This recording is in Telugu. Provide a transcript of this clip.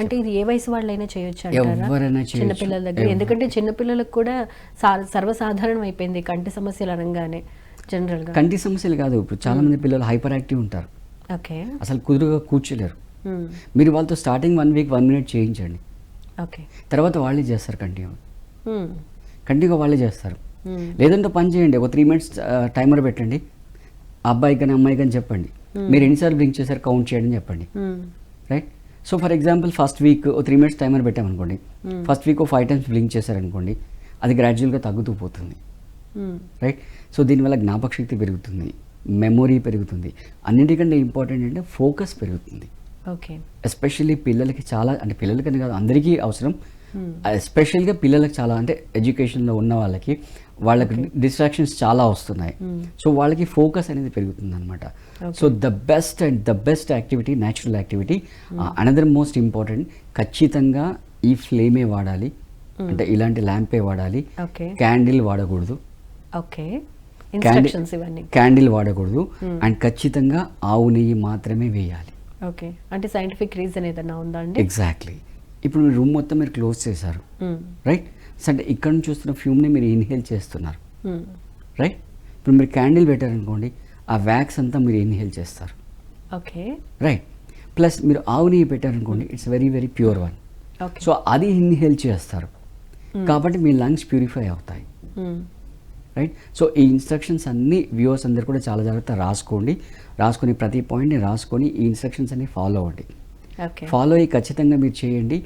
అంటే ఇది ఏ వయసు వాళ్ళైనా చేయొచ్చు అంటారా. చిన్నపిల్లల దగ్గర. ఎందుకంటే చిన్నపిల్లలకు కూడా సర్వసాధారణం అయిపోయింది కంటి సమస్యలు అనగానే జనరల్గా. కంటి సమస్యలు కాదు ఇప్పుడు చాలా మంది పిల్లలు హైపర్ యాక్టివ్ ఉంటారు. ఓకే. అసలు కుదురుగా కూర్చోలేరు. మీరు వాళ్ళతో starting one week one minute చేయించండి. ఓకే. తర్వాత వాళ్ళే చేస్తారు కంటిన్యూ. కంటిన్యూగా వాళ్ళే చేస్తారు. లేదంటే పని చేయండి. ఒక త్రీ మినిట్స్ టైమర్ పెట్టండి. అబ్బాయి కానీ అమ్మాయి కానీ చెప్పండి మీరు ఎన్నిసార్లు బ్లింక్ చేశారు కౌంట్ చేయడం చెప్పండి. Right so for example first week oh three minutes timer పెట్టామనుకోండి. ఫస్ట్ వీక్ ఓ ఫైవ్ టైమ్స్ బ్లింక్ చేశారనుకోండి అది గ్రాడ్యువల్గా తగ్గుతూ పోతుంది. రైట్ సో దీనివల్ల జ్ఞాపకశక్తి పెరుగుతుంది మెమొరీ పెరుగుతుంది. అన్నిటికంటే ఇంపార్టెంట్ అంటే ఫోకస్ పెరుగుతుంది. ఓకే ఎస్పెషల్లీ పిల్లలకి చాలా అంటే పిల్లలకని కాదు అందరికీ అవసరం ఎస్పెషల్గా పిల్లలకి చాలా అంటే ఎడ్యుకేషన్లో ఉన్న వాళ్ళకి వాళ్ళకి డిస్ట్రాక్షన్స్ చాలా వస్తున్నాయి. సో వాళ్ళకి ఫోకస్ అనేది పెరుగుతుంది అనమాట so the best and the best activity natural activity another most important ఖచ్చితంగా ఈ ఫ్లేమే వాడాలి అంటే ఇలాంటి ల్యాంపే వాడాలి క్యాండిల్ వాడకూడదు. ఓకే క్యాండిల్ వాడకూడదు. అండ్ ఖచ్చితంగా ఆవు నెయ్యి మాత్రమే వేయాలి. ఓకే అంటే సైంటిఫిక్ రీజన్ ఏదైనా ఉందా అండి? ఎగ్జాక్ట్లీ ఇప్పుడు మీ రూమ్ మొత్తం మీరు క్లోజ్ చేశారు. రైట్? అంటే ఇక్కడ నుంచి చూస్తున్న ఫ్యూమ్ని మీరు ఇన్హేల్ చేస్తున్నారు. రైట్? ఇప్పుడు మీరు క్యాండిల్ పెట్టారనుకోండి ఆ వ్యాక్స్ అంతా మీరు ఇన్హేల్ చేస్తారు. ఓకే. రైట్? ప్లస్ మీరు ఆవు నెయ్యి పెట్టారనుకోండి it's very very pure one. So అది ఇన్హేల్ చేస్తారు. కాబట్టి మీ లంగ్స్ ప్యూరిఫై అవుతాయి. రైట్? సో ఈ ఇన్స్ట్రక్షన్స్ అన్ని వ్యూవర్స్ అందరు కూడా చాలా జాగ్రత్త రాసుకోండి. రాసుకొని ప్రతి పాయింట్ని రాసుకొని ఈ ఇన్స్ట్రక్షన్స్ అన్ని ఫాలో అవ్వండి. ఫాలో అయ్యి ఖచ్చితంగా మీరు చేయండి.